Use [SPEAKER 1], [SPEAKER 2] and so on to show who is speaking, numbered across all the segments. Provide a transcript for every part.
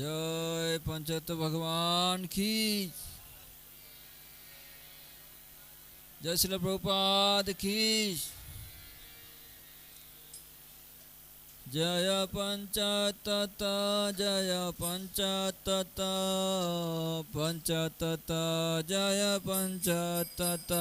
[SPEAKER 1] जय पंचत भगवान की जय श्री प्रभुपाद की जय पंचतत जय पंचतत पंचत जय पंचतत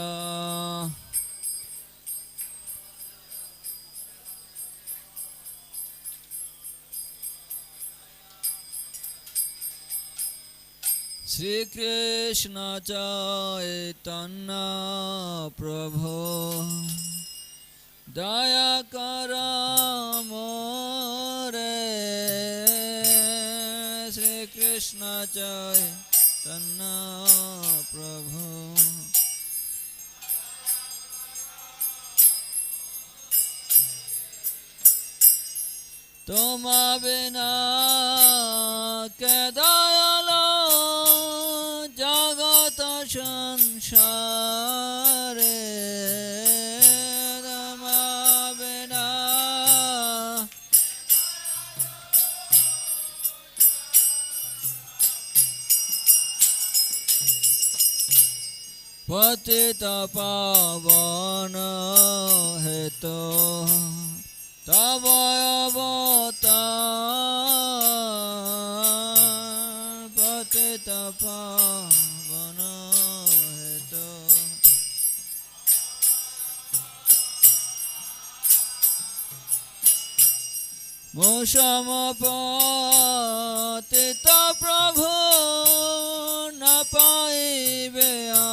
[SPEAKER 1] শ্রীকৃষ্ণ চৈতন্য প্রভু দয়া কর মোরে শ্রীকৃষ্ণ চৈতন্য প্রভু তোমা বিনা কেদা পতিত পাবন হেতু তব পতিত পাবন হেত মৌসম পতিত প্রভু না পাইবে আ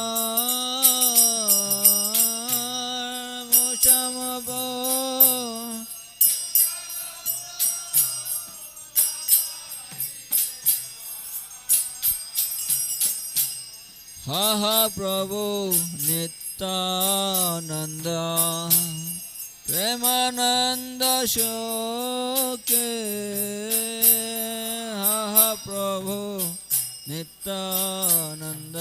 [SPEAKER 1] মহাপ্রভু নিত্যানন্দ প্রেমানন্দ শোকে আহা প্রভু নিত্যানন্দ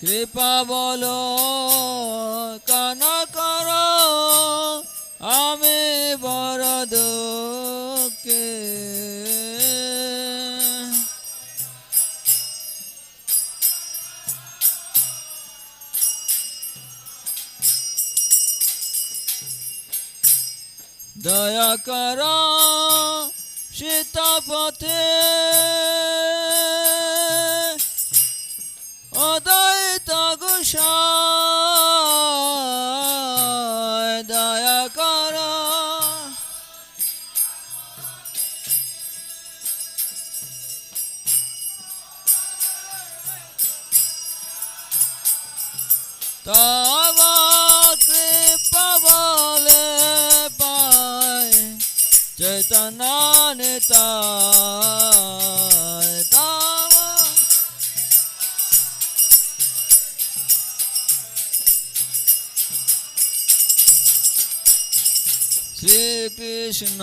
[SPEAKER 1] কৃপা বল কানা কর আমি বরদ কে দয়া কর সীতাপথে অদয় তগুষা জানান শ্রীকৃষ্ণ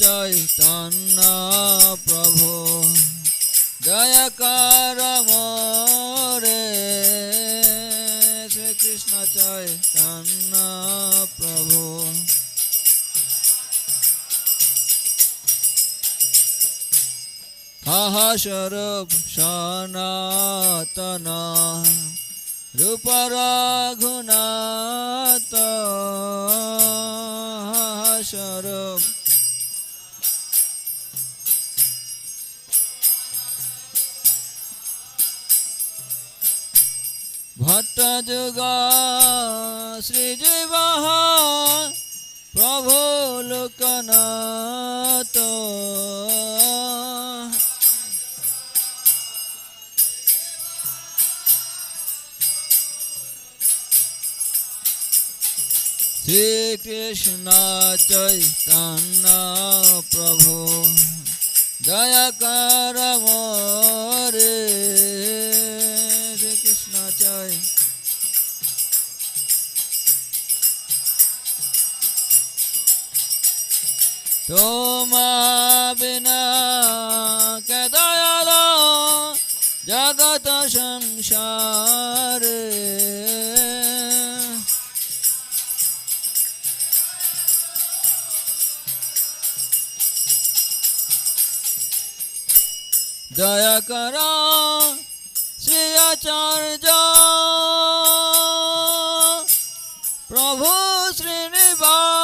[SPEAKER 1] চৈতন্য প্রভু জয় করম রে শ্রীকৃষ্ণ চৈতন্য প্রভু আহাসরূপ সনাতনা রূপ রঘুনাথ স্বরূপ ভট্ট যুগ শ্রীজীব প্রভু লোকনাথ শ্রীকৃষ্ণ চৈতন্য প্রভু জয় করম রে শ্রীকৃষ্ণ চৈ তোমা বিনা দয়াল জগত সংসারে दया करा श्री आचार्य प्रभु श्रीनिवास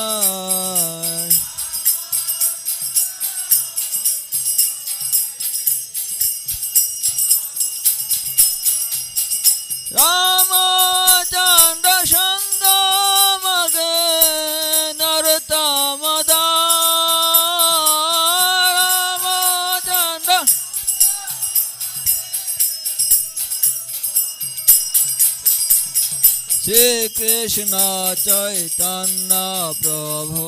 [SPEAKER 1] কৃষ্ণ চৈতন্য প্রভু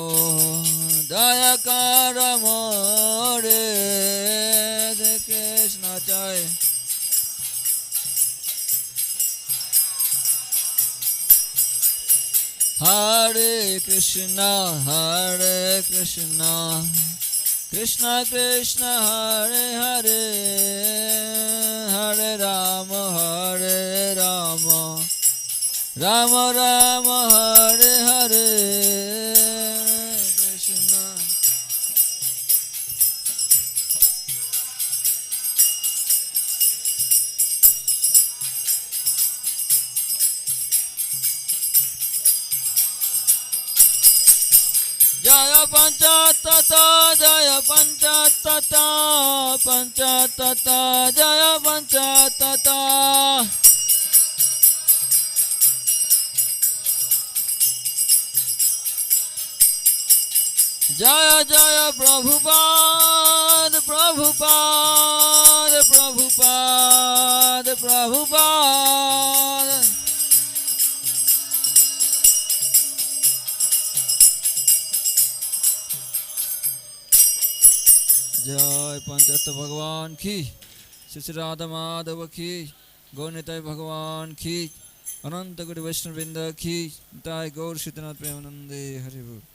[SPEAKER 1] দয়া কর মোরে কৃষ্ণ চৈ হরে কৃষ্ণ হরে কৃষ্ণ কৃষ্ণ কৃষ্ণ হরে হরে হরে রাম হরে Ram Rama Rama Hare Hare Krishna Jaya Pancha Jaya Pancha Tata Jaya Pancha जय जय प्रभुपाद प्रभुपाद प्रभुपाद प्रभुपाद जय पंचत भगवान की श्री राधा माधव की गौनित भगवान की अनंत गुरु वैष्णविंद की ताय गौर श्रीनाथ प्रेमानंदे हरिभूत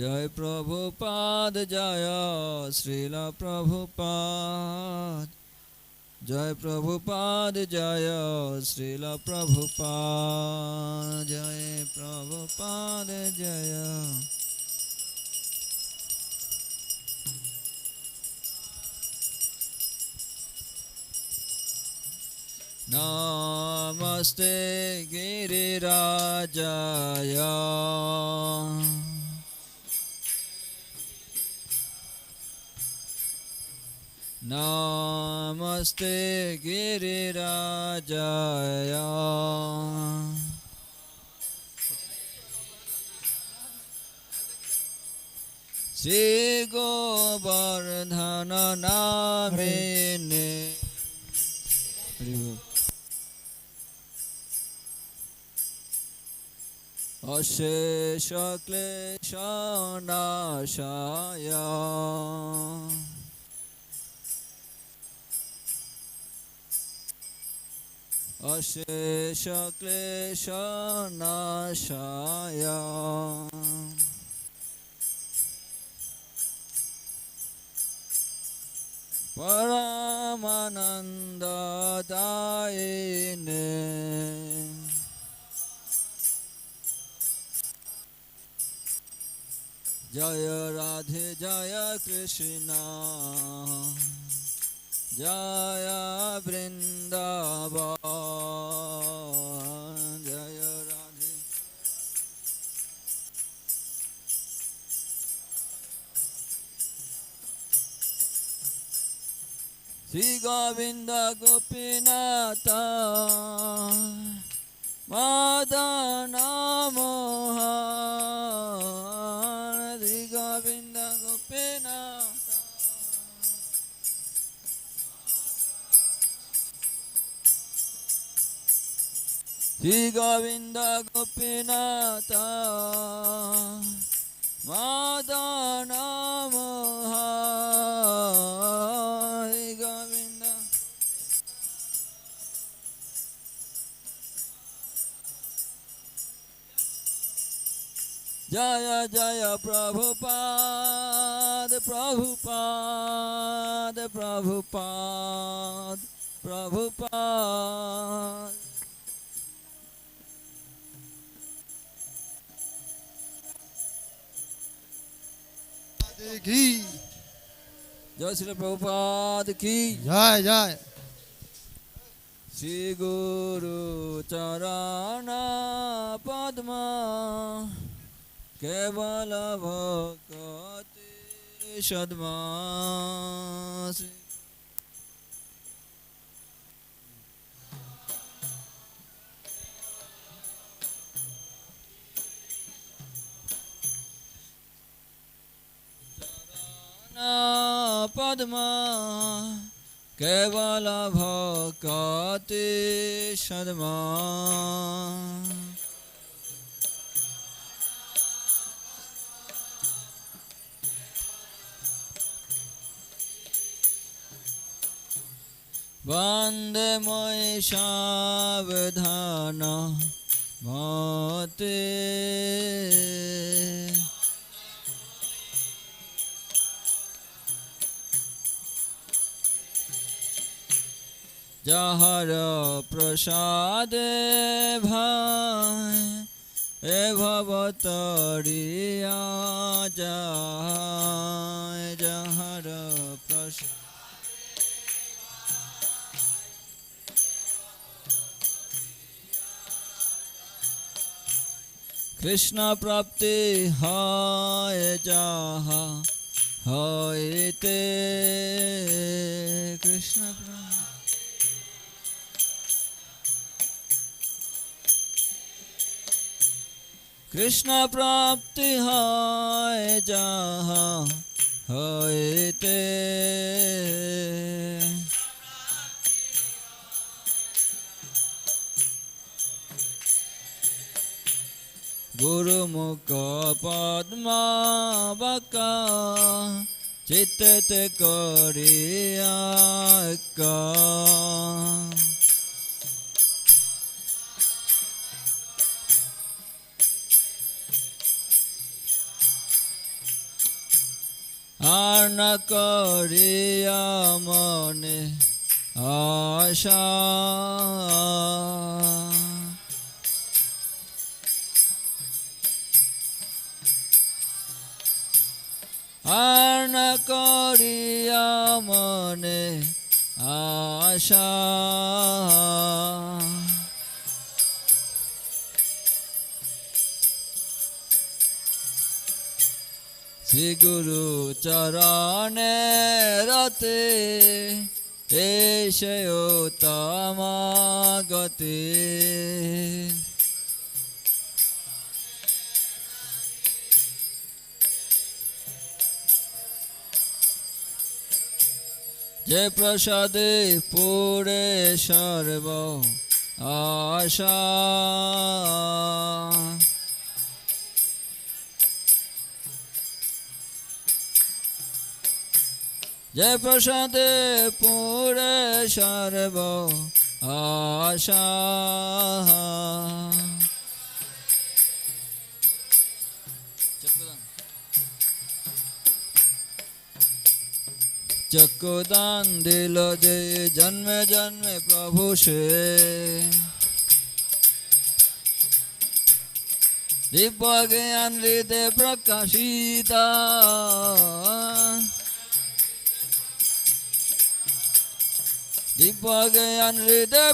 [SPEAKER 1] जय प्रभुपाद जय श्रीला प्रभुपाद जय प्रभुपाद जय श्रीला प्रभुपाद जय प्रभुपाद जय नमस्ते गिरिराजया नमस्ते गिरिराजाय श्रीगोवर्धन नामिने अशेषक्लेशनाशाय অশেষ ক্লেশ নাশায় পরমানন্দদায়িনে জয় রাধে জয় কৃষ্ণ जय वृन्दव जय राधे श्रीगोविन्द गोपीनाथ मदनमोहा श्री गोविन्द गोपीनाथ मादन मोह गोविन्द जय जय प्रभुपाद प्रभुपाद प्रभुपाद प्रभुपाद की जय श्री प्रभुपाद की जय जय श्री गुरु चरणा पद्मा केवल भक्ति सदमा श्री পদ্ম কেবল ভকতি সদম বন্দে মই সাবধান মতে যাহার প্রসাদ ভাই এ ভবতরিয়া যায় যাহার প্রসাদ কৃষ্ণ প্রাপ্তি হয় যাহা হইতে কৃষ্ণ প্রাপ্তি কৃষ্ণ প্রাপ্তি হয় যাহা হইতে গুরুমুখ পদ্মা বাকা চিত্তে করিয়া আর করিয়া মনে আশা আর করিয়া মনে আশা হে গুরু চরণে রতে এসে তামাগতে যে প্রসাদে পুরে সর্ব আশা যে প্রসাদে পুরে সর্ব আশা চক্ষুদান দিল যে জন্মে জন্মে প্রভু সে দিব্য জ্ঞান রীতে প্রকাশিতা দিব্যজ্ঞান হৃদয়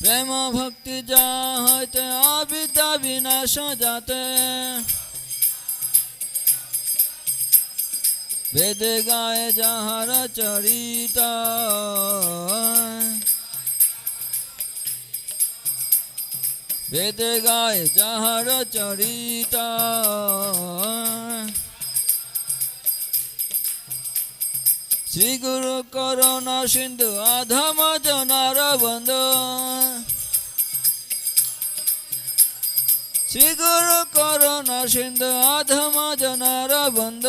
[SPEAKER 1] প্রেম ভক্তি যা হইতে অবিদ্যা বিনাশ যাতে বেদে গায়ে যাহার চরিতা বেদ গায় যাহার চরিতা শ্রী গুরু করুণা সিন্ধু আধম জনার বন্ধ শ্রী গুরু করুণা সিন্ধু আধম জনার বন্ধ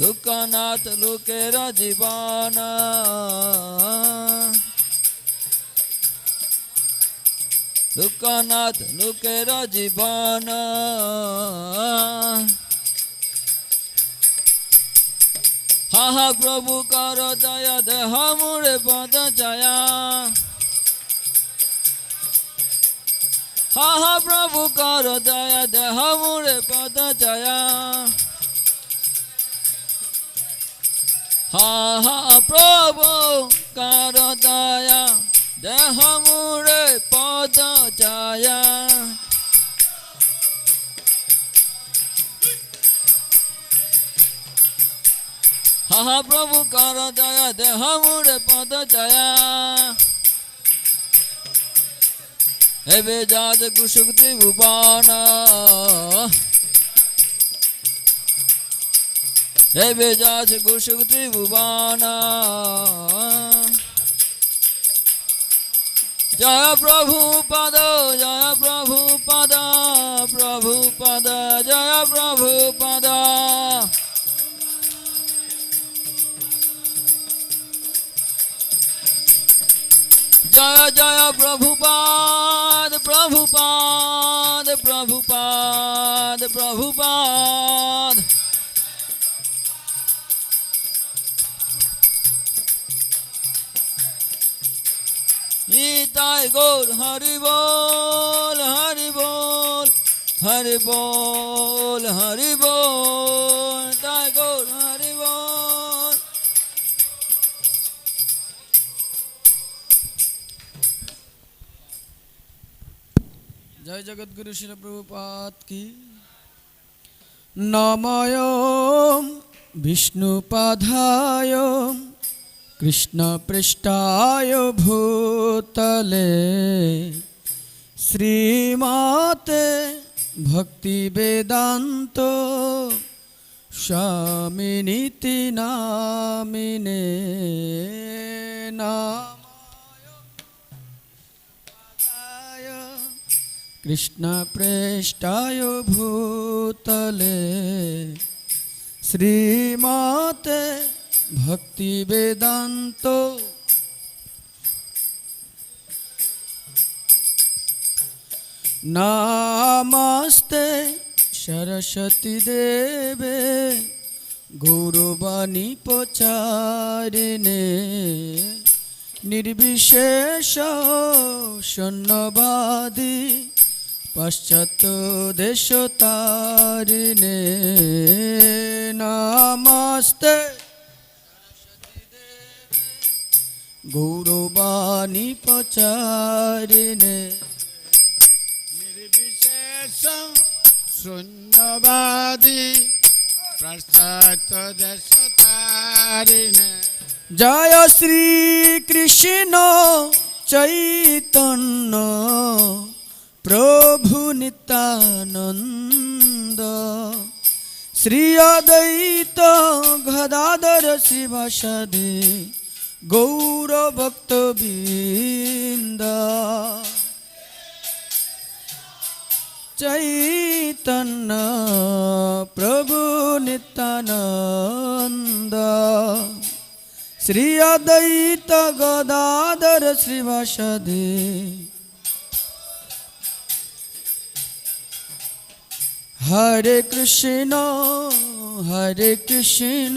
[SPEAKER 1] লোকনাথ লোকের জীবনা সুকনাথ লোকের জীবন হাহা প্রভু কর দয়া দেহ মুড়ে পদ জয়া হাহা প্রভু কর দয়া দেহ মুড়ে পদ জয়া হা হা প্রভু কর দয়া देह मुड़े पद जाया हा हा प्रभु कर जया देह मुड़े पद जाया एवे जाज कुशुक्ति भुवन एवे जाज कुशुक्ति भुवन जय प्रभु पद जय प्रभु पद प्रभु पद जय प्रभु पद जय जय प्रभु पद प्रभु पद प्रभु पद प्रभु पद তাই গৌর হরি বল হরি বল হরি বল হরি বল তাই গৌর হরি বল জয় জগৎগুরু শিলপ্রভুপাত কি নময় বিষ্ণুপাধায় कृष्णपृष्ठाय भूतले श्रीमाते भक्तिवेदान्त स्वामिनिति नामिने नामाय कृष्णप्रेष्ठाय भूतले श्रीमाते ভক্তি বেদান্ত নামাস্তে সরস্বতী দেবে গুরুবাণী প্রচারিণে নির্বিশেষ শূন্যবাদী পাশ্চাত্য দেশ তারিণে নামাস্তে गुरुवाणी पचारिणे निर्विशेष शून्यवादी प्रसाद देश तारिणे जय श्री कृष्ण চৈতন্য প্রভু নিতানন্দ শ্রী অদ্বৈত গদাধর শিবাসদী গৌরভক্তবৃন্দ চৈতন্য প্রভু নিত্যানন্দ শ্রী অদ্বৈত গদাধর শ্রীবাসদী হরে কৃষ্ণ হরে কৃষ্ণ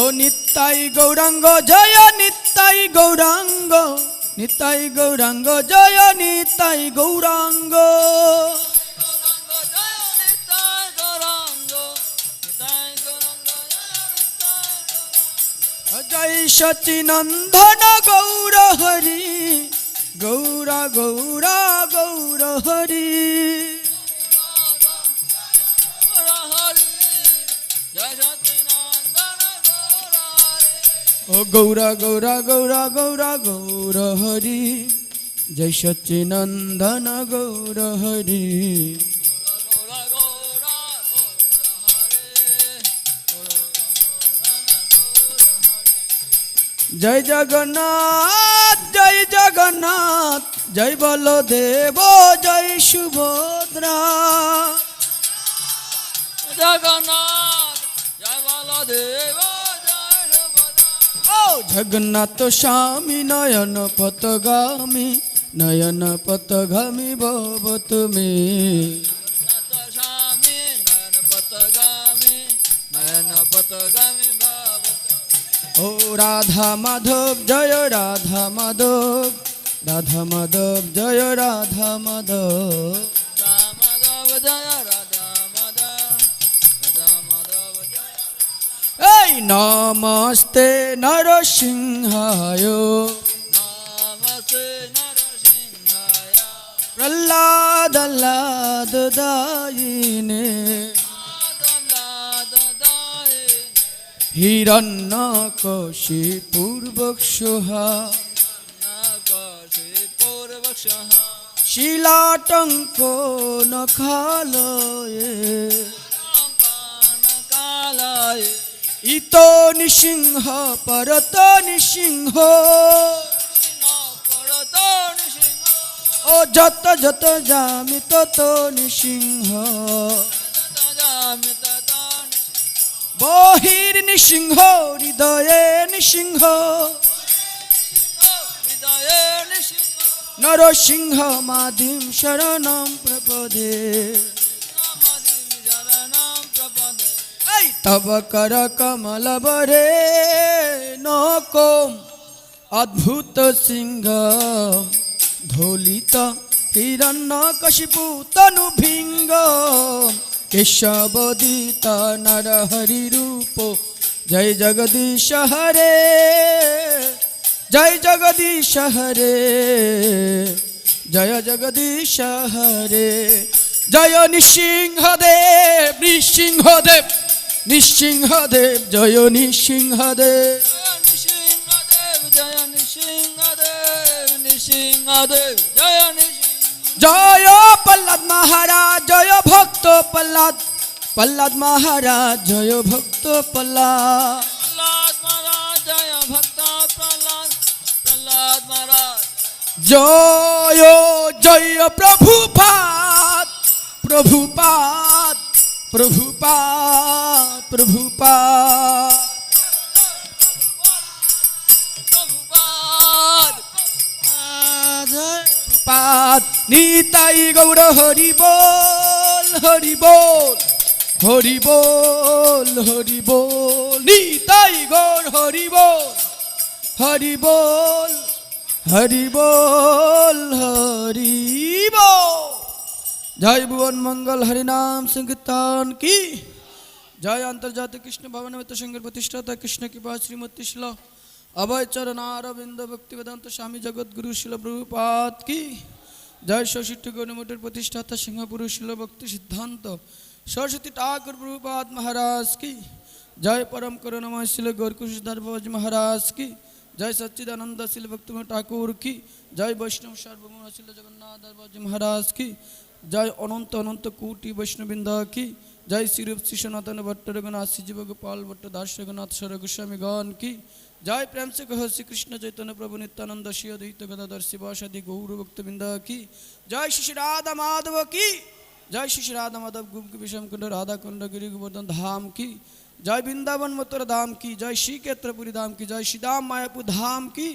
[SPEAKER 1] ও নিত্যাই গৌরাঙ্গ জয় নিত্যাই গৌরাঙ্গ নিতাই গৌরাঙ্গ জয় নিতাই গৌরাঙ্গ জয় সচিনন্দন গৌর হরি গৌরা গৌরা গৌর হরি ও গৌরা গৌরা গৌরা গৌরা গৌর হরি জয় সচিনন্দন গৌর হরি জয় জগন্নাথ জয় জগন্নাথ জয় বলদেব জয় সুভদ্রা জগন্নাথ জয় বলদেব জগন্নাথ স্বামী নয়ন পতগামী নয়ন পথগামী ভব তুমি ও রাধা মাধব জয় রাধা মাধব রাধা মাধব জয় রাধা মাধব জয় রাধা নমস্তে নরসিংহায় প্রহ্লাদলাদায়িনে হিরণ্য কশি পূর্বক সোহা শিলাটঙ্ক নখালয়ে কালয় ইত নৃসিংহ পরত নৃসিংহ ও যত যত জামি তত নৃসিংহ বহির নৃসিংহ হৃদয়ে নৃসিংহ নরসিংহ মাধিম শরণম প্রপদে তব কর কমল বরে নকম অদ্ভুত সিংহ ধলিত হিরণ্য কশিপু তনু ভিঙ্গ কেশবদিত নর হরি রূপ জয় জগদীশ হরে জয় জগদীশ হরে জয় জগদীশ হরে জয় নৃসিংহদেব নৃসিংহদেব নৃসিংহদেব জয় নৃসিংহদেব জয় জয় জয় পল্লদ মহারাজ জয় ভক্ত পল্লদ পল্লদ মহারাজ জয় ভক্ত পল্লা জয় জয় প্রভুপাত প্রভুপাত প্রভু পা প্রভু পা পাদ নিতাই গৌর হরি বল হরি বল হরি বল হরি বল নিতাই গৌর হরি বল হরি বল জয় ভুবন মঙ্গল হরিনাম সংকীর্তন কি জয় আন্তর্জাতিক কৃষ্ণ ভবন সংঘের প্রতিষ্ঠাতা কৃষ্ণ কৃপা শ্রীমতী শিল অভয় চরণারবিন্দ ভক্তি বেদান্ত স্বামী জগৎগুরু শিল প্রভুপাত কি জয় ষষ্ঠী গণমঠের প্রতিষ্ঠাতা সিংহপুরু শিল ভক্তি সিদ্ধান্ত সরস্বতী ঠাকুর প্রভুপাত মহারাজ কি জয় পরম করুণাময় শিল গৌরকুশধার ভোজ মহারাজ কি জয় সচ্চিদানন্দ শিল ভক্তি ঠাকুর কি জয় বৈষ্ণব সার্বভৌম শিল জগন্নাথ মহারাজ কি জয় অনন্ত অনন্ত কোটি বৈষ্ণবিন্দ কি জয় শ্রীরূপ শ্রীসনাতন ভট্ট রঘুনাথ শ্রীজীব গোপাল ভট্ট দাস রঘুনাথ সর গোস্বামীগণ কি জয় প্রেম সে কহ শ্রীকৃষ্ণ চৈতন্য প্রভু নিত্যানন্দ শ্রী অদ্বৈত গদাধর শিবাসাদি গৌরভক্তবৃন্দ কি জয় শ্রী রাধা মাধব কি জয় শ্রী রাধা মাধব গুমকি বিষম কুণ্ড রাধা কুণ্ড গিরি গোবর্ধন ধাম কি জয় বৃন্দাবন মথুরা ধাম কি জয় শ্রীক্ষেত্রপুরী ধাম কি জয় শ্রীদাম মায়াপুর ধাম কি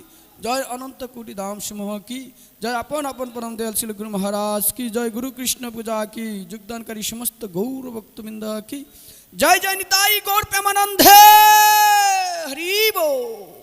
[SPEAKER 1] জয় অনন্ত কোটি দাম সমূহ কি জয় আপন আপন পরম দয়াল শিল গুরু মহারাজ কি জয় গুরু কৃষ্ণ পূজা কি যোগদানকারী সমস্ত গৌর ভক্তবৃন্দ কি জয় জয় নিতাই গৌর প্রেমানন্দে হরিব